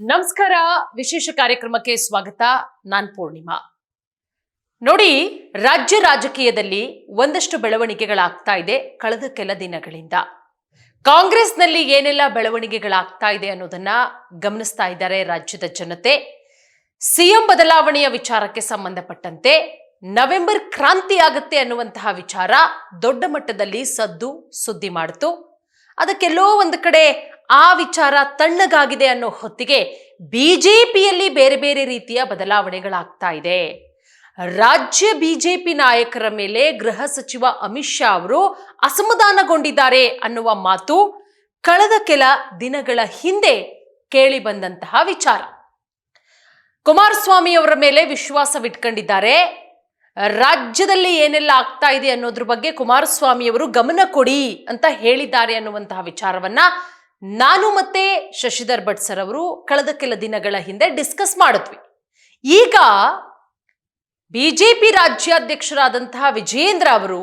ನಮಸ್ಕಾರ. ವಿಶೇಷ ಕಾರ್ಯಕ್ರಮಕ್ಕೆ ಸ್ವಾಗತ. ನಾನ್ ಪೂರ್ಣಿಮಾ. ನೋಡಿ, ರಾಜ್ಯ ರಾಜಕೀಯದಲ್ಲಿ ಒಂದಷ್ಟು ಬೆಳವಣಿಗೆಗಳಾಗ್ತಾ ಇದೆ ಕಳೆದ ಕೆಲ ದಿನಗಳಿಂದ. ಕಾಂಗ್ರೆಸ್ನಲ್ಲಿ ಏನೆಲ್ಲ ಬೆಳವಣಿಗೆಗಳಾಗ್ತಾ ಇದೆ ಅನ್ನೋದನ್ನ ಗಮನಿಸ್ತಾ ಇದ್ದಾರೆ ರಾಜ್ಯದ ಜನತೆ. ಸಿಎಂ ಬದಲಾವಣೆಯ ವಿಚಾರಕ್ಕೆ ಸಂಬಂಧಪಟ್ಟಂತೆ ನವೆಂಬರ್ ಕ್ರಾಂತಿ ಆಗುತ್ತೆ ಅನ್ನುವಂತಹ ವಿಚಾರ ದೊಡ್ಡ ಮಟ್ಟದಲ್ಲಿ ಸದ್ದು ಸುದ್ದಿ ಮಾಡಿತು. ಅದಕ್ಕೆಲ್ಲೋ ಒಂದು ಕಡೆ ಆ ವಿಚಾರ ತಣ್ಣಗಾಗಿದೆ ಅನ್ನೋ ಹೊತ್ತಿಗೆ ಬಿಜೆಪಿಯಲ್ಲಿ ಬೇರೆ ಬೇರೆ ರೀತಿಯ ಬದಲಾವಣೆಗಳಾಗ್ತಾ ಇದೆ. ರಾಜ್ಯ ಬಿಜೆಪಿ ನಾಯಕರ ಮೇಲೆ ಗೃಹ ಸಚಿವ ಅಮಿತ್ ಶಾ ಅವರು ಅಸಮಾಧಾನಗೊಂಡಿದ್ದಾರೆ ಅನ್ನುವ ಮಾತು ಕಳೆದ ಕೆಲ ದಿನಗಳ ಹಿಂದೆ ಕೇಳಿ ಬಂದಂತಹ ವಿಚಾರ. ಕುಮಾರಸ್ವಾಮಿ ಅವರ ಮೇಲೆ ವಿಶ್ವಾಸವಿಟ್ಕೊಂಡಿದ್ದಾರೆ. ರಾಜ್ಯದಲ್ಲಿ ಏನೆಲ್ಲ ಆಗ್ತಾ ಇದೆ ಅನ್ನೋದ್ರ ಬಗ್ಗೆ ಕುಮಾರಸ್ವಾಮಿ ಅವರು ಗಮನ ಕೊಡಿ ಅಂತ ಹೇಳಿದ್ದಾರೆ ಅನ್ನುವಂತಹ ವಿಚಾರವನ್ನ ನಾನು ಮತ್ತೆ ಶಶಿಧರ್ ಭಟ್ ಸರ್ ಅವರು ಕಳೆದ ಕೆಲ ದಿನಗಳ ಹಿಂದೆ ಡಿಸ್ಕಸ್ ಮಾಡಿದ್ವಿ. ಈಗ ಬಿಜೆಪಿ ರಾಜ್ಯಾಧ್ಯಕ್ಷರಾದಂತಹ ವಿಜಯೇಂದ್ರ ಅವರು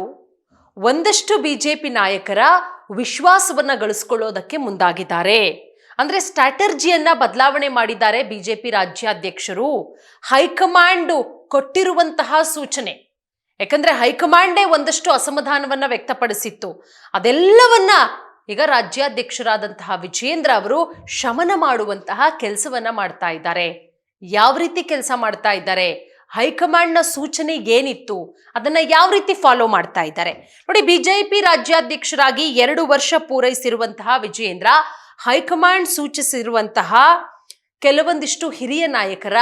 ಒಂದಷ್ಟು ಬಿಜೆಪಿ ನಾಯಕರ ವಿಶ್ವಾಸವನ್ನ ಗಳಿಸ್ಕೊಳ್ಳೋದಕ್ಕೆ ಮುಂದಾಗಿದ್ದಾರೆ. ಅಂದ್ರೆ ಸ್ಟ್ರಾಟರ್ಜಿಯನ್ನ ಬದಲಾವಣೆ ಮಾಡಿದ್ದಾರೆ ಬಿಜೆಪಿ ರಾಜ್ಯಾಧ್ಯಕ್ಷರು. ಹೈಕಮಾಂಡ್ ಕೊಟ್ಟಿರುವಂತಹ ಸೂಚನೆ. ಯಾಕಂದ್ರೆ ಹೈಕಮಾಂಡೇ ಒಂದಷ್ಟು ಅಸಮಾಧಾನವನ್ನ ವ್ಯಕ್ತಪಡಿಸಿತ್ತು. ಅದೆಲ್ಲವನ್ನ ಈಗ ರಾಜ್ಯಾಧ್ಯಕ್ಷರಾದಂತಹ ವಿಜೇಂದ್ರ ಅವರು ಶಮನ ಮಾಡುವಂತಹ ಕೆಲಸವನ್ನ ಮಾಡ್ತಾ ಇದ್ದಾರೆ. ಯಾವ ರೀತಿ ಕೆಲಸ ಮಾಡ್ತಾ ಇದ್ದಾರೆ? ಹೈಕಮಾಂಡ್ನ ಸೂಚನೆ ಏನಿತ್ತು? ಅದನ್ನ ಯಾವ ರೀತಿ ಫಾಲೋ ಮಾಡ್ತಾ ಇದ್ದಾರೆ? ನೋಡಿ, ಬಿಜೆಪಿ ರಾಜ್ಯಾಧ್ಯಕ್ಷರಾಗಿ ಎರಡು ವರ್ಷ ಪೂರೈಸಿರುವಂತಹ ವಿಜೇಂದ್ರ ಹೈಕಮಾಂಡ್ ಸೂಚಿಸಿರುವಂತಹ ಕೆಲವೊಂದಿಷ್ಟು ಹಿರಿಯ ನಾಯಕರ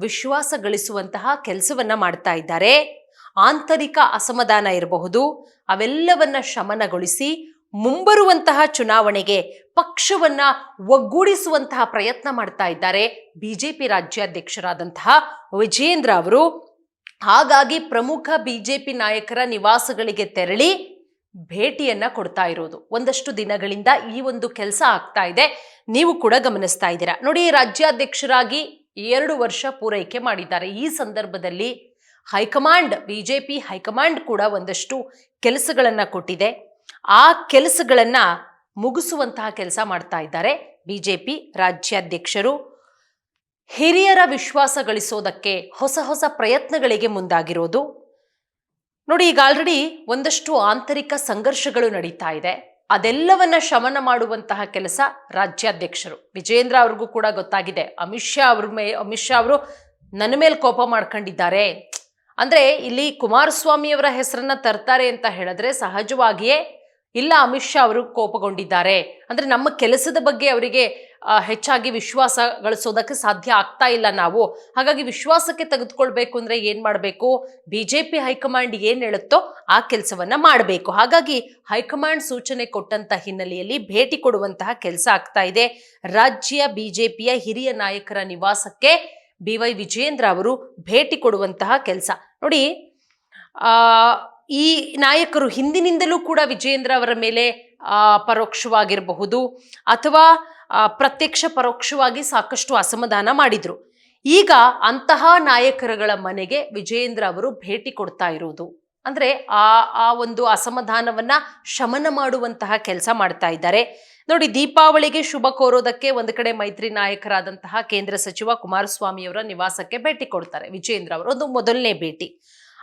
ವಿಶ್ವಾಸ ಗಳಿಸುವಂತಹ ಕೆಲಸವನ್ನ ಮಾಡ್ತಾ ಇದ್ದಾರೆ. ಆಂತರಿಕ ಅಸಮಾಧಾನ ಇರಬಹುದು. ಅವೆಲ್ಲವನ್ನ ಶಮನಗೊಳಿಸಿ ಮುಂಬರುವಂತಹ ಚುನಾವಣೆಗೆ ಪಕ್ಷವನ್ನ ಒಗ್ಗೂಡಿಸುವಂತಹ ಪ್ರಯತ್ನ ಮಾಡ್ತಾ ಇದ್ದಾರೆ ಬಿಜೆಪಿ ರಾಜ್ಯಾಧ್ಯಕ್ಷರಾದಂತಹ ವಿಜೇಂದ್ರ ಅವರು. ಹಾಗಾಗಿ ಪ್ರಮುಖ ಬಿಜೆಪಿ ನಾಯಕರ ನಿವಾಸಗಳಿಗೆ ತೆರಳಿ ಭೇಟಿಯನ್ನ ಕೊಡ್ತಾ ಇರೋದು. ಒಂದಷ್ಟು ದಿನಗಳಿಂದ ಈ ಒಂದು ಕೆಲಸ ಆಗ್ತಾ ಇದೆ. ನೀವು ಕೂಡ ಗಮನಿಸ್ತಾ ಇದ್ದೀರಾ. ನೋಡಿ, ರಾಜ್ಯಾಧ್ಯಕ್ಷರಾಗಿ ಎರಡು ವರ್ಷ ಪೂರೈಕೆ ಮಾಡಿದ್ದಾರೆ. ಈ ಸಂದರ್ಭದಲ್ಲಿ ಹೈಕಮಾಂಡ್, ಬಿಜೆಪಿ ಹೈಕಮಾಂಡ್ ಕೂಡ ಒಂದಷ್ಟು ಕೆಲಸಗಳನ್ನ ಕೊಟ್ಟಿದೆ. ಆ ಕೆಲಸಗಳನ್ನ ಮುಗಿಸುವಂತಹ ಕೆಲಸ ಮಾಡ್ತಾ ಇದ್ದಾರೆ ಬಿಜೆಪಿ ರಾಜ್ಯಾಧ್ಯಕ್ಷರು. ಹಿರಿಯರ ವಿಶ್ವಾಸ ಗಳಿಸೋದಕ್ಕೆ ಹೊಸ ಹೊಸ ಪ್ರಯತ್ನಗಳಿಗೆ ಮುಂದಾಗಿರೋದು. ನೋಡಿ, ಈಗ ಆಲ್ರೆಡಿ ಒಂದಷ್ಟು ಆಂತರಿಕ ಸಂಘರ್ಷಗಳು ನಡೀತಾ ಇದೆ. ಅದೆಲ್ಲವನ್ನ ಶಮನ ಮಾಡುವಂತಹ ಕೆಲಸ ರಾಜ್ಯಾಧ್ಯಕ್ಷರು. ವಿಜೇಂದ್ರ ಅವ್ರಿಗೂ ಕೂಡ ಗೊತ್ತಾಗಿದೆ. ಅಮಿತ್ ಶಾ ಅವ್ರ ಮೇ, ಅಮಿತ್ ಶಾ ಅವರು ನನ್ನ ಮೇಲೆ ಕೋಪ ಮಾಡ್ಕೊಂಡಿದ್ದಾರೆ. ಅಂದ್ರೆ ಇಲ್ಲಿ ಕುಮಾರಸ್ವಾಮಿಯವರ ಹೆಸರನ್ನ ತರ್ತಾರೆ ಅಂತ ಹೇಳಿದ್ರೆ ಸಹಜವಾಗಿಯೇ ಇಲ್ಲ, ಅಮಿತ್ ಶಾ ಅವರು ಕೋಪಗೊಂಡಿದ್ದಾರೆ. ಅಂದ್ರೆ ನಮ್ಮ ಕೆಲಸದ ಬಗ್ಗೆ ಅವರಿಗೆ ಹೆಚ್ಚಾಗಿ ವಿಶ್ವಾಸ ಗಳಿಸೋದಕ್ಕೆ ಸಾಧ್ಯ ಆಗ್ತಾ ಇಲ್ಲ ನಾವು. ಹಾಗಾಗಿ ವಿಶ್ವಾಸಕ್ಕೆ ತೆಗೆದುಕೊಳ್ಬೇಕು ಅಂದ್ರೆ ಏನ್ ಮಾಡಬೇಕು? ಬಿಜೆಪಿ ಹೈಕಮಾಂಡ್ ಏನ್ ಹೇಳುತ್ತೋ ಆ ಕೆಲಸವನ್ನ ಮಾಡಬೇಕು. ಹಾಗಾಗಿ ಹೈಕಮಾಂಡ್ ಸೂಚನೆ ಕೊಟ್ಟಂತ ಹಿನ್ನೆಲೆಯಲ್ಲಿ ಭೇಟಿ ಕೊಡುವಂತಹ ಕೆಲಸ ಆಗ್ತಾ ಇದೆ. ರಾಜ್ಯ ಬಿಜೆಪಿಯ ಹಿರಿಯ ನಾಯಕರ ನಿವಾಸಕ್ಕೆ ಬಿ ವೈ ವಿಜೇಂದ್ರ ಅವರು ಭೇಟಿ ಕೊಡುವಂತಹ ಕೆಲಸ. ನೋಡಿ, ಆ, ಈ ನಾಯಕರು ಹಿಂದಿನಿಂದಲೂ ಕೂಡ ವಿಜೇಂದ್ರ ಅವರ ಮೇಲೆ ಪರೋಕ್ಷವಾಗಿರಬಹುದು ಅಥವಾ ಪ್ರತ್ಯಕ್ಷ ಪರೋಕ್ಷವಾಗಿ ಸಾಕಷ್ಟು ಅಸಮಾಧಾನ ಮಾಡಿದ್ರು. ಈಗ ಅಂತಹ ನಾಯಕರುಗಳ ಮನೆಗೆ ವಿಜೇಂದ್ರ ಅವರು ಭೇಟಿ ಕೊಡ್ತಾ ಇರುವುದು. ಅಂದ್ರೆ ಆ ಆ ಒಂದು ಅಸಮಾಧಾನವನ್ನ ಶಮನ ಮಾಡುವಂತಹ ಕೆಲಸ ಮಾಡ್ತಾ ಇದ್ದಾರೆ. ನೋಡಿ, ದೀಪಾವಳಿಗೆ ಶುಭ ಕೋರೋದಕ್ಕೆ ಒಂದು ಕಡೆ ಮೈತ್ರಿ ನಾಯಕರಾದಂತಹ ಕೇಂದ್ರ ಸಚಿವ ಕುಮಾರಸ್ವಾಮಿಯವರ ನಿವಾಸಕ್ಕೆ ಭೇಟಿ ಕೊಡ್ತಾರೆ ವಿಜೇಂದ್ರ ಅವರು, ಒಂದು ಮೊದಲನೇ ಭೇಟಿ.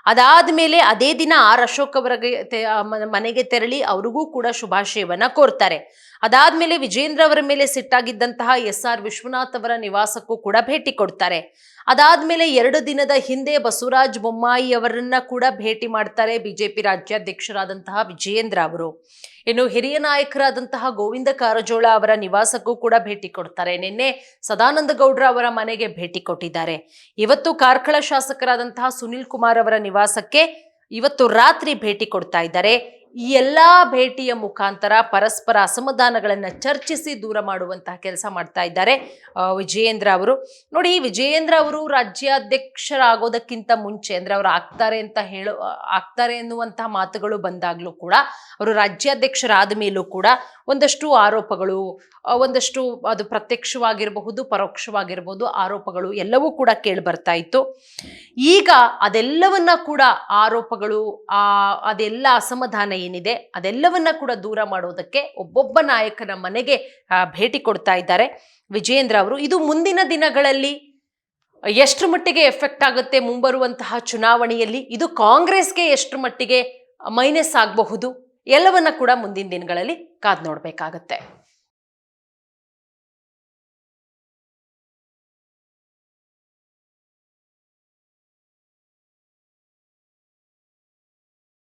ಅದಾದ ಮೇಲೆ ಅದೇ ದಿನ ಆರ್ ಅಶೋಕ್ ಅವರಿಗೆ ಮನೆಗೆ ತೆರಳಿ ಅವ್ರಿಗೂ ಕೂಡ ಶುಭಾಶಯವನ್ನ ಕೋರ್ತಾರೆ. ಅದಾದ್ಮೇಲೆ ವಿಜೇಂದ್ರ ಅವರ ಮೇಲೆ ಸಿಟ್ಟಾಗಿದ್ದಂತಹ ಎಸ್ ಆರ್ ವಿಶ್ವನಾಥ್ ಅವರ ನಿವಾಸಕ್ಕೂ ಕೂಡ ಭೇಟಿ ಕೊಡ್ತಾರೆ. ಅದಾದ್ಮೇಲೆ ಎರಡು ದಿನದ ಹಿಂದೆ ಬಸವರಾಜ್ ಬೊಮ್ಮಾಯಿ ಅವರನ್ನ ಕೂಡ ಭೇಟಿ ಮಾಡ್ತಾರೆ ಬಿಜೆಪಿ ರಾಜ್ಯಾಧ್ಯಕ್ಷರಾದಂತಹ ವಿಜಯೇಂದ್ರ ಅವರು. ಇನ್ನು ಹಿರಿಯ ನಾಯಕರಾದಂತಹ ಗೋವಿಂದ ಕಾರಜೋಳ ಅವರ ನಿವಾಸಕ್ಕೂ ಕೂಡ ಭೇಟಿ ಕೊಡ್ತಾರೆ. ನಿನ್ನೆ ಸದಾನಂದ ಗೌಡ್ರ ಅವರ ಮನೆಗೆ ಭೇಟಿ ಕೊಟ್ಟಿದ್ದಾರೆ. ಇವತ್ತು ಕಾರ್ಕಳ ಶಾಸಕರಾದಂತಹ ಸುನಿಲ್ ಕುಮಾರ್ ಅವರ ನಿವಾಸಕ್ಕೆ ಇವತ್ತು ರಾತ್ರಿ ಭೇಟಿ ಕೊಡ್ತಾ ಇದ್ದಾರೆ. ಈ ಎಲ್ಲಾ ಭೇಟಿಯ ಮುಖಾಂತರ ಪರಸ್ಪರ ಅಸಮಾಧಾನಗಳನ್ನು ಚರ್ಚಿಸಿ ದೂರ ಮಾಡುವಂತಹ ಕೆಲಸ ಮಾಡ್ತಾ ಇದ್ದಾರೆ ವಿಜಯೇಂದ್ರ ಅವರು. ನೋಡಿ, ವಿಜಯೇಂದ್ರ ಅವರು ರಾಜ್ಯಾಧ್ಯಕ್ಷರಾಗೋದಕ್ಕಿಂತ ಮುಂಚೆ, ಅಂದರೆ ಅವರು ಆಗ್ತಾರೆ ಅಂತ ಹೇಳೋ ಆಗ್ತಾರೆ ಎನ್ನುವಂತಹ ಮಾತುಗಳು ಬಂದಾಗ್ಲೂ ಕೂಡ, ಅವರು ರಾಜ್ಯಾಧ್ಯಕ್ಷರಾದ ಮೇಲೂ ಕೂಡ ಒಂದಷ್ಟು ಆರೋಪಗಳು ಒಂದಷ್ಟು ಅದು ಪ್ರತ್ಯಕ್ಷವಾಗಿರಬಹುದು, ಪರೋಕ್ಷವಾಗಿರಬಹುದು, ಆರೋಪಗಳು ಎಲ್ಲವೂ ಕೂಡ ಕೇಳಿ ಬರ್ತಾ ಇತ್ತು. ಈಗ ಅದೆಲ್ಲವನ್ನ ಕೂಡ ಆರೋಪಗಳು, ಆ, ಅದೆಲ್ಲ ಅಸಮಾಧಾನ ಏನಿದೆ ಅದೆಲ್ಲವನ್ನ ಕೂಡ ದೂರ ಮಾಡೋದಕ್ಕೆ ಒಬ್ಬೊಬ್ಬ ನಾಯಕನ ಮನೆಗೆ ಭೇಟಿ ಕೊಡ್ತಾ ಇದ್ದಾರೆ. ವಿಜಯೇಂದ್ರ ಅವರು, ಇದು ಮುಂದಿನ ದಿನಗಳಲ್ಲಿ ಎಷ್ಟು ಮಟ್ಟಿಗೆ ಎಫೆಕ್ಟ್ ಆಗುತ್ತೆ ಮುಂಬರುವಂತಹ ಚುನಾವಣೆಯಲ್ಲಿ? ಇದು ಕಾಂಗ್ರೆಸ್ಗೆ ಎಷ್ಟು ಮಟ್ಟಿಗೆ ಮೈನಸ್ ಆಗಬಹುದು? ಎಲ್ಲವನ್ನ ಕೂಡ ಮುಂದಿನ ದಿನಗಳಲ್ಲಿ ಕಾದ್ ನೋಡ್ಬೇಕಾಗತ್ತೆ.